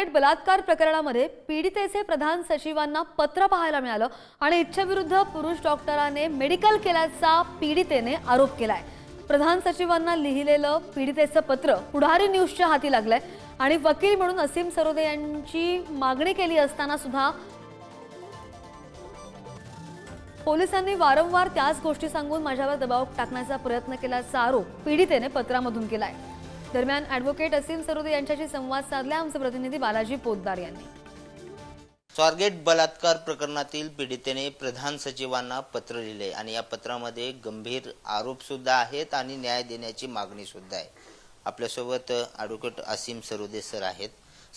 स्वारगेट बलात्कार प्रकरणामध्ये पीडितेचे प्रधान सचिवांना पत्र पाहायला मिळालं आणि इच्छेविरुद्ध पुरुष डॉक्टराने मेडिकल केल्याचा पीडितेने आरोप केलाय. प्रधान सचिवांना लिहिलेलं पीडितेचं पत्र पुढारी न्यूजच्या हाती लागलंय आणि वकील म्हणून असीम सरोदे यांची मागणी केली असताना सुद्धा पोलिसांनी वारंवार त्याच गोष्टी सांगून माझ्यावर दबाव टाकण्याचा प्रयत्न केल्याचा आरोप पीडितेने पत्रामधून केलाय. दरम्यान ॲडव्होकेट असीम सरोदे यांच्याशी संवाद साधला. आमचे प्रतिनिधी बालाजी पोतदार यांनी. स्वारगेट बलात्कार प्रकरणातील पीडितेने प्रधान सचिवांना पत्र लिहिले आणि या पत्रामध्ये गंभीर आरोप सुद्धा आहेत आणि न्याय देण्याची मागणी सुद्धा आहे. आपल्यासोबत ॲडव्होकेट असीम सरोदे सर आहेत.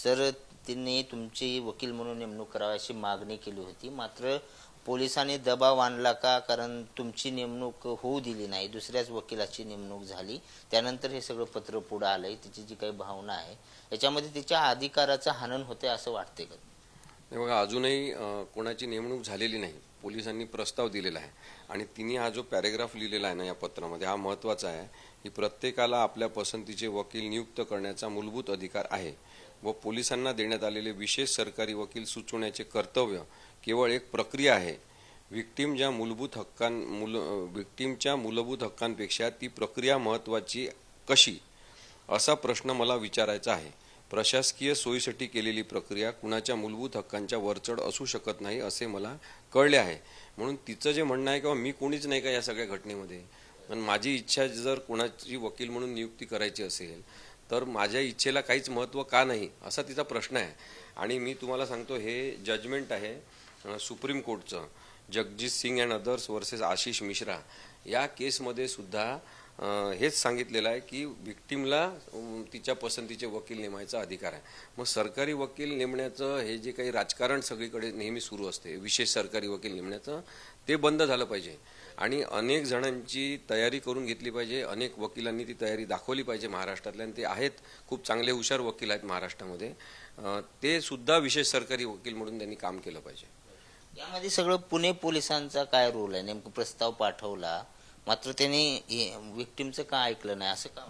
सर त्यांनी तुमची वकील म्हणून नेमणूक करावी अशी मागणी केली होती. मात्र पोलिसांनी दबाव आणला का? कारण तुमची नेमणूक होऊ दिली नाही. दुसऱ्याच वकिलाची नेमणूक झाली. त्यानंतर हे सगळं पत्र पुढं आलंय. तिची जी काही भावना आहे याच्यामध्ये तिच्या अधिकाराचं हनन होते असं वाटते का? बघा अजूनही कोणाची नेमणूक झालेली नाही. पोलिसांनी प्रस्ताव दिलेला आहे. आणि तिने हा जो पॅरेग्राफ लिहिलेला आहे ना या पत्रामध्ये हा महत्त्वाचा आहे की प्रत्येकाला आपल्या पसंतीचे वकील नियुक्त करण्याचा मूलभूत अधिकार आहे. व पोलिसांना देण्यात आलेले विशेष सरकारी वकील सुचवण्याचे कर्तव्य केवळ एक प्रक्रिया आहे. विक्टीम ज्या मूलभूत हक्कां मूल विक्टीमच्या मूलभूत हक्कांपेक्षा ती प्रक्रिया महत्त्वाची कशी? असा प्रश्न मला विचारायचा आहे. प्रशासकीय सोयीसाठी केलेली प्रक्रिया कुणाच्या मूलभूत हक्कांच्या वरचढ असू शकत नाही असे मला कळले आहे. म्हणून तिचं जे म्हणणं आहे किंवा मी कोणीच नाही का या सगळ्या घटनेमध्ये? पण माझी इच्छा जर कोणाची वकील म्हणून नियुक्ती करायची असेल तर माझ्या इच्छेला काहीच महत्त्व का नाही असा तिचा प्रश्न आहे. आणि मी तुम्हाला सांगतो हे जजमेंट आहे supreme कोर्टचं. Jagjit Singh and others versus Ashish Mishra. या केसमध्ये सुद्धा हेच सांगितलेलं आहे की विक्टीमला तिच्या पसंतीचे वकील नेमायचा अधिकार आहे. मग सरकारी वकील नेमण्याचं हे जे काही राजकारण सगळीकडे नेहमी सुरू असते विशेष सरकारी वकील नेमण्याचं ते बंद झालं पाहिजे. आणि अनेक जणांची तयारी करून घेतली पाहिजे. अनेक वकिलांनी ती तयारी दाखवली पाहिजे महाराष्ट्रातल्या. आणि ते आहेत खूप चांगले हुशार वकील आहेत महाराष्ट्रामध्ये. ते सुद्धा विशेष सरकारी वकील म्हणून त्यांनी काम केलं पाहिजे. यामध्ये सगळं पुणे पोलिसांचा काय रोल आहे? नेमकं प्रस्ताव पाठवला मात्र त्यांनी विक्टीमचं का ऐकलं नाही? असं का?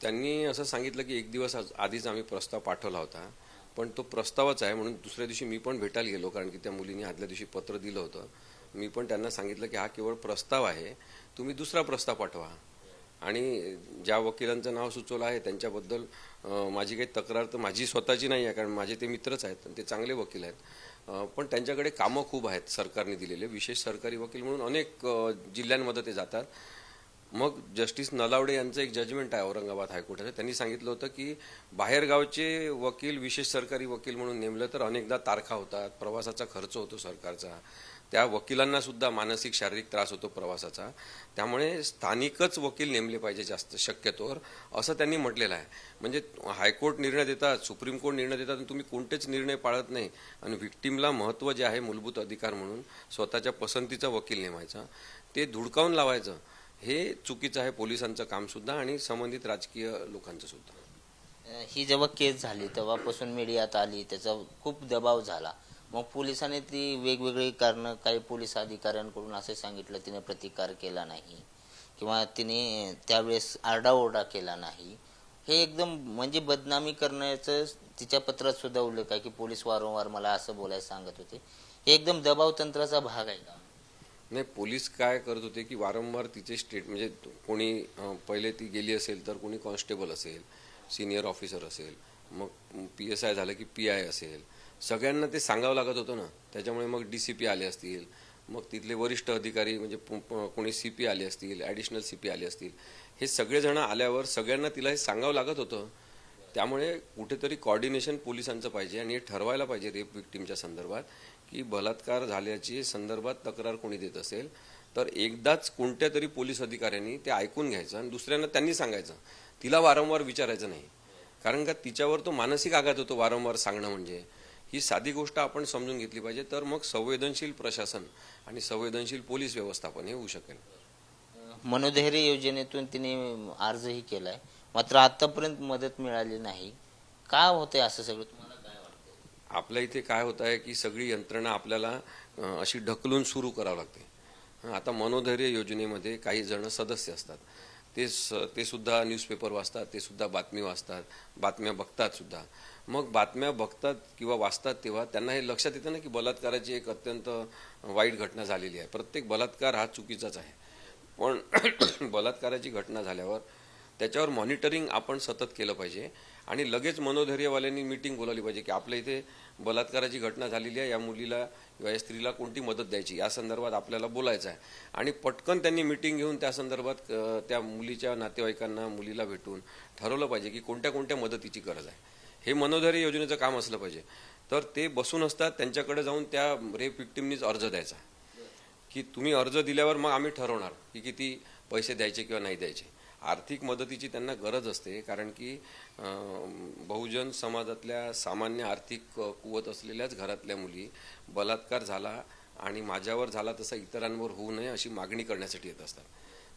त्यांनी असं सांगितलं की एक दिवस आधीच आम्ही प्रस्ताव पाठवला होता. पण तो प्रस्तावच आहे म्हणून दुसऱ्या दिवशी मी पण भेटायला गेलो कारण की त्या मुलीने आदल्या दिवशी पत्र दिलं होतं. मी पण त्यांना सांगितलं की हा केवळ प्रस्ताव आहे तुम्ही दुसरा प्रस्ताव पाठवा. आणि ज्या वकिलांचं नाव सुचवलं आहे त्यांच्याबद्दल माझी काही तक्रार तर माझी स्वतःची नाही आहे कारण माझे ते मित्रच आहेत आणि ते चांगले वकील आहेत. पण त्यांच्याकडे कामं खूप आहेत सरकारने दिलेले विशेष सरकारी वकील म्हणून अनेक जिल्ह्यांमध्ये ते जातात. मग जस्टिस नलावडे यांचं एक जजमेंट आहे औरंगाबाद हायकोर्टाचं. त्यांनी सांगितलं होतं की बाहेरगावचे वकील विशेष सरकारी वकील म्हणून नेमलं तर अनेकदा तारखा होतात प्रवासाचा खर्च होतो सरकारचा. त्या वकिलांना सुद्धा मानसिक शारीरिक त्रास होतो प्रवासाचा. त्यामुळे स्थानिकच वकील नेमले पाहिजे जास्त शक्यतोवर असं त्यांनी म्हटलेलं आहे. म्हणजे हायकोर्ट निर्णय देतात सुप्रीम कोर्ट निर्णय देतात आणि तुम्ही कोणतेच निर्णय पाळत नाही. आणि व्हिक्टीमला महत्त्व जे आहे मूलभूत अधिकार म्हणून स्वतःच्या पसंतीचा वकील नेमायचा. ते धुडकावून लावायचं हे चुकीचं आहे पोलिसांचं कामसुद्धा आणि संबंधित राजकीय लोकांचं सुद्धा. ही जेव्हा केस झाली तेव्हापासून मीडियात आली त्याचा खूप दबाव झाला. मग पोलिसाने ती वेगवेगळी कारणं काही पोलीस अधिकाऱ्यांकडून असे सांगितलं तिने प्रतिकार केला नाही. किंवा तिने त्यावेळेस आरडाओरडा केला नाही. हे एकदम म्हणजे बदनामी करण्याचं तिच्या पत्रात सुद्धा उल्लेख आहे की पोलीस वारंवार मला असं बोलायला सांगत होते. हे एकदम दबाव तंत्राचा भाग आहे का? नाही पोलीस काय करत होते की वारंवार तिचे स्टेट म्हणजे कोणी पहिले ती गेली असेल तर कोणी कॉन्स्टेबल असेल सिनियर ऑफिसर असेल मग पी एस आय झालं की पी आय असेल सगळ्यांना ते सांगावं लागत होतं ना. त्याच्यामुळे मग डी सी पी आले असतील. मग तिथले वरिष्ठ अधिकारी म्हणजे कोणी सी पी आले असतील ॲडिशनल सी पी आले असतील. हे सगळेजण आल्यावर सगळ्यांना तिला हे सांगावं लागत होतं. त्यामुळे कुठेतरी कॉर्डिनेशन पोलिसांचं पाहिजे आणि हे ठरवायला पाहिजे रेप विक्टीमच्या संदर्भात की बलात्कार झाल्याची संदर्भात तक्रार कोणी देत असेल तर एकदाच कोणत्या तरी पोलीस अधिकाऱ्यांनी ते ऐकून घ्यायचं आणि दुसऱ्यांना त्यांनी सांगायचं. तिला वारंवार विचारायचं नाही. कारण का तिच्यावर तो मानसिक आघात होतो वारंवार सांगणं म्हणजे. ही साधी गोष्ट आपण समजून घेतली पाहिजे तर मग संवेदनशील प्रशासन आणि संवेदनशील पोलीस व्यवस्थापन हे होऊ शकेल. मनोधैर्य योजनेतून तिने अर्जही केलाय. मात्र आतापर्यंत मदत मिळाली नाही. का होते असं सगळं? तुम्हाला काय वाटतं आपल्या इथे काय होत आहे की सगळी यंत्रणा आपल्याला अशी ढकलून सुरू करावं लागते. आता मनोधैर्य योजनेमध्ये काही जण सदस्य असतात. ते स ते सुद्धा न्यूजपेपर वाचतात ते सुद्धा बातमी वाचतात बातम्या बघतात सुद्धा. मग बातम्या बघतात किंवा वाचतात तेव्हा त्यांना हे लक्षात येतं ना की बलात्काराची एक अत्यंत वाईट घटना झालेली आहे. प्रत्येक बलात्कार हा चुकीचाच आहे. पण बलात्काराची घटना झाल्यावर त्याच्यावर मॉनिटरिंग आपण सतत केलं पाहिजे. आणि लगेच मनोधैर्यवाल्यांनी मीटिंग बोलावली पाहिजे की आपल्या इथे बलात्काराची घटना झालेली आहे या मुलीला किंवा या स्त्रीला कोणती मदत द्यायची? या संदर्भात आपल्याला बोलायचं आहे. आणि पटकन त्यांनी मीटिंग घेऊन त्या संदर्भात त्या मुलीच्या नातेवाईकांना मुलीला भेटून ठरवलं पाहिजे की कोणत्या कोणत्या मदतीची गरज आहे. हे मनोधैर्य योजनेचं काम असलं पाहिजे. तर ते बसून असतात त्यांच्याकडे जाऊन त्या रेप विक्टिमनीच अर्ज द्यायचा. की तुम्ही अर्ज दिल्यावर मग आम्ही ठरवणार की किती पैसे द्यायचे किंवा नाही द्यायचे. आर्थिक मदतीची त्यांना गरज असते कारण की बहुजन समाजातल्या सामान्य आर्थिक कुवत असलेल्याच घरातल्या मुली बलात्कार झाला आणि माझ्यावर झाला तसा इतरांवर होऊ नये अशी मागणी करण्यासाठी येत असतात.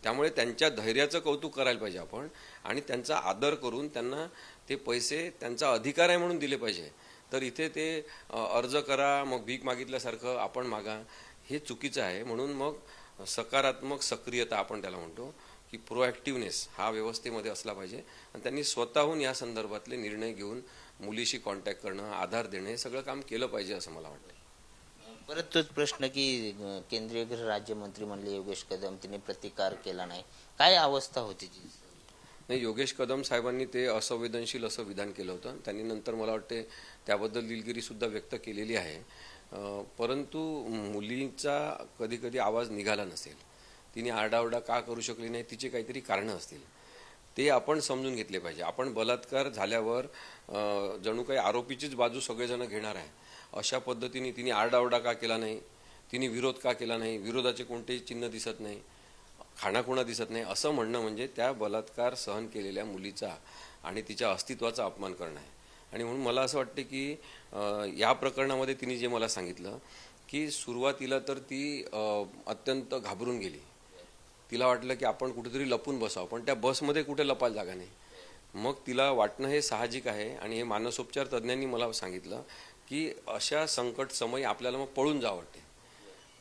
त्यामुळे त्यांच्या धैर्याचं कौतुक करायला पाहिजे आपण आणि त्यांचा आदर करून त्यांना ते पैसे त्यांचा अधिकार आहे म्हणून दिले पाहिजे. तर इथे ते अर्ज करा मग भीक मागितल्यासारखं आपण मागा हे चुकीचं आहे. म्हणून मग सकारात्मक सक्रियता आपण त्याला म्हणतो. की प्रोॲक्टिव्हनेस हा व्यवस्थेमध्ये असला पाहिजे. आणि त्यांनी स्वतःहून या संदर्भातले निर्णय घेऊन मुलीशी कॉन्टॅक्ट करणं आधार देणं हे सगळं काम केलं पाहिजे असं मला वाटतं परत तोच प्रश्न की केंद्रीय गृह राज्यमंत्री म्हणले योगेश कदम तिने प्रतिकार केला नाही. काय अवस्था होती ती? नाही योगेश कदम साहेबांनी ते असंवेदनशील असं विधान केलं होतं. त्यांनी नंतर मला वाटते त्याबद्दल दिलगिरी सुद्धा व्यक्त केलेली आहे. परंतु मुलीचा कधी कधी आवाज निघाला नसेल. तिने आरडाओरडा का करू शकली नाही तिचे काहीतरी कारणं असतील. ते आपण समजून घेतले पाहिजे. आपण बलात्कार झाल्यावर जणू काही आरोपीचीच बाजू सगळेजण घेणार आहे. अशा पद्धतीने तिने आरडाओरडा का केला नाही? तिने विरोध का केला नाही? विरोधाचे कोणतेही चिन्ह दिसत नाही? खाणाखुणा दिसत नाही? असं म्हणणं म्हणजे त्या बलात्कार सहन केलेल्या मुलीचा आणि तिच्या अस्तित्वाचा अपमान करणं आहे. आणि म्हणून मला असं वाटते की या प्रकरणामध्ये तिने जे मला सांगितलं की सुरुवातीला तर ती अत्यंत घाबरून गेली. तिला वाटलं की आपण कुठेतरी लपून बसावं पण त्या बसमध्ये कुठे लपायला जागा नाही. मग तिला वाटणं हे साहजिक आहे आणि हे मानसोपचार तज्ज्ञांनी मला सांगितलं की अशा संकट समय आपल्याला मग पळून जावं वाटते.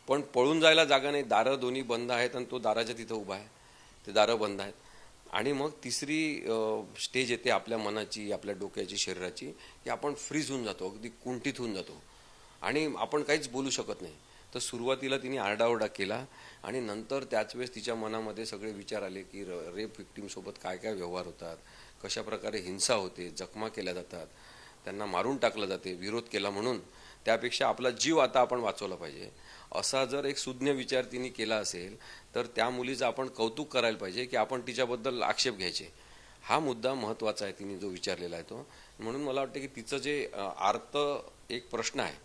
पण पळून जायला जागा नाही दारं दोन्ही बंद आहेत आणि तो दाराच्या तिथं उभा आहे. ते दारं बंद आहेत. आणि मग तिसरी स्टेज येते आपल्या मनाची आपल्या डोक्याची शरीराची की आपण फ्रीज होऊन जातो अगदी कुंठित होऊन जातो. आणि आपण काहीच बोलू शकत नाही. तर सुरुवातीला तिने आरडाओरडा केला आणि नंतर त्याच वेळेस तिच्या मनामध्ये सगळे विचार आले की र रेप विक्टीमसोबत काय काय व्यवहार होतात कशा प्रकारे हिंसा होते जखमा केल्या जातात त्यांना मारून टाकलं जाते विरोध केला म्हणून त्यापेक्षा आपला जीव आता आपण वाचवला पाहिजे. असा जर एक सुज्ञ विचार तिने केला असेल तर त्या मुलीचं आपण कौतुक करायला पाहिजे की आपण तिच्याबद्दल आक्षेप घ्यायचे. हा मुद्दा महत्त्वाचा आहे तिने जो विचारलेला आहे तो. म्हणून मला वाटतं की तिचं जे आर्त एक प्रश्न आहे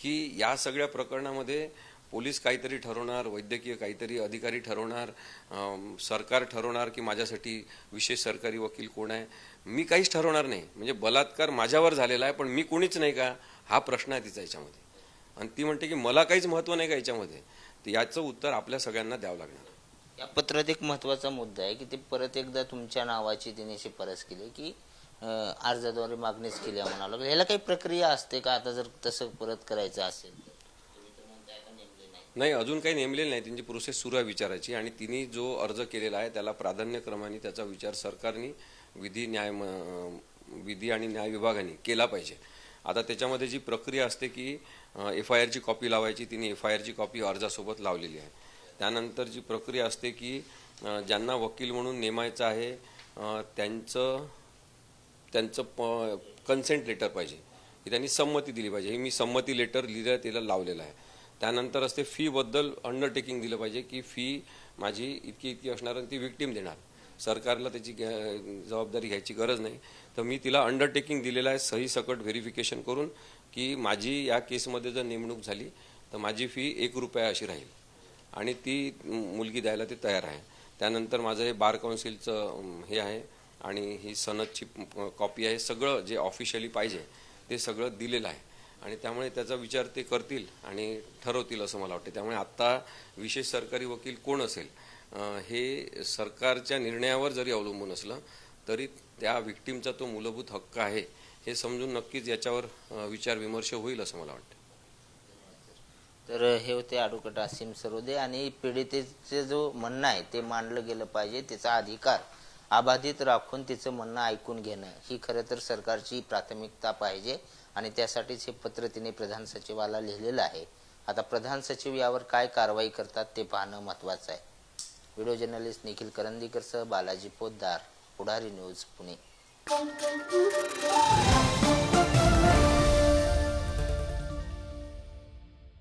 की या सगळ्या प्रकरणामध्ये पोलीस काहीतरी ठरवणार वैद्यकीय काहीतरी अधिकारी ठरवणार सरकार ठरवणार की माझ्यासाठी विशेष सरकारी वकील कोण आहे? मी काहीच ठरवणार नाही. म्हणजे बलात्कार माझ्यावर झालेला आहे पण मी कोणीच नाही का? हा प्रश्न आहे तिचा याच्यामध्ये. आणि ती म्हणते की मला काहीच महत्त्व नाही का याच्यामध्ये? तर याचं उत्तर आपल्या सगळ्यांना द्यावं लागणार. या पत्रात एक महत्त्वाचा मुद्दा आहे की ते परत एकदा तुमच्या नावाची तिने शिफारस केली की अर्जाद्वारे मागणीच केली आहे म्हणावं लागेल ह्याला काही प्रक्रिया असते का? आता जर तसं परत करायचं असेल. नाही. अजून काही नेमलेलं नाही. त्यांची प्रोसेस सुरू आहे विचाराची आणि तिने जो अर्ज केलेला आहे त्याला प्राधान्यक्रमाने त्याचा विचार सरकारने विधी न्याय विधी आणि न्याय विभागाने केला पाहिजे. आता त्याच्यामध्ये जी प्रक्रिया असते की एफ आय आरची कॉपी लावायची तिने एफ आय आरची कॉपी अर्जासोबत लावलेली आहे. त्यानंतर जी प्रक्रिया असते की ज्यांना वकील म्हणून नेमायचं आहे त्यांचं त्यांचं प कन्सेंट लेटर पाहिजे. की त्यांनी संमती दिली पाहिजे. हे मी संमती लेटर लिहिलं त्याला लावलेलं आहे. त्यानंतर असते फीबद्दल अंडरटेकिंग दिलं पाहिजे की फी माझी इतकी इतकी असणार आणि ती विक्टीम देणार. सरकारला त्याची जबाबदारी घ्यायची गरज नाही. तर मी तिला अंडरटेकिंग दिलेलं आहे सही सकट व्हेरिफिकेशन करून की माझी या केसमध्ये जर नेमणूक झाली तर माझी फी एक रुपया अशी राहील. आणि ती मुलगी द्यायला ते तयार आहे. त्यानंतर माझं हे बार काउन्सिलचं हे आहे. आणि ही सनदची कॉपी आहे सगळं जे ऑफिशियली पाहिजे ते सगळं दिलेलं आहे. आणि त्यामुळे त्याचा विचार ते करतील आणि ठरवतील असं मला वाटतं. त्यामुळे आत्ता विशेष सरकारी वकील कोण असेल हे सरकारच्या निर्णयावर जरी अवलंबून असलं तरी त्या विक्टीमचा तो मूलभूत हक्क आहे हे समजून नक्कीच याच्यावर विचार विमर्श होईल असं मला वाटतं. तर हे होते ॲडव्होकेट असीम सरोदे आणि पीडितेचे जो म्हणणं आहे ते मांडलं गेलं पाहिजे त्याचा अधिकार अबाधित राखून तिचं म्हणणं ऐकून घेणं ही खरं तर सरकारची प्राथमिकता पाहिजे आणि त्यासाठीच हे पत्र तिने प्रधान सचिवाला लिहिलेलं आहे. आता प्रधान सचिव यावर काय कारवाई करतात ते पाहणं महत्त्वाचं आहे. व्हिडिओ जर्नलिस्ट निखिल करंदीकरसह बालाजी पोद्दार पुढारी न्यूज पुणे.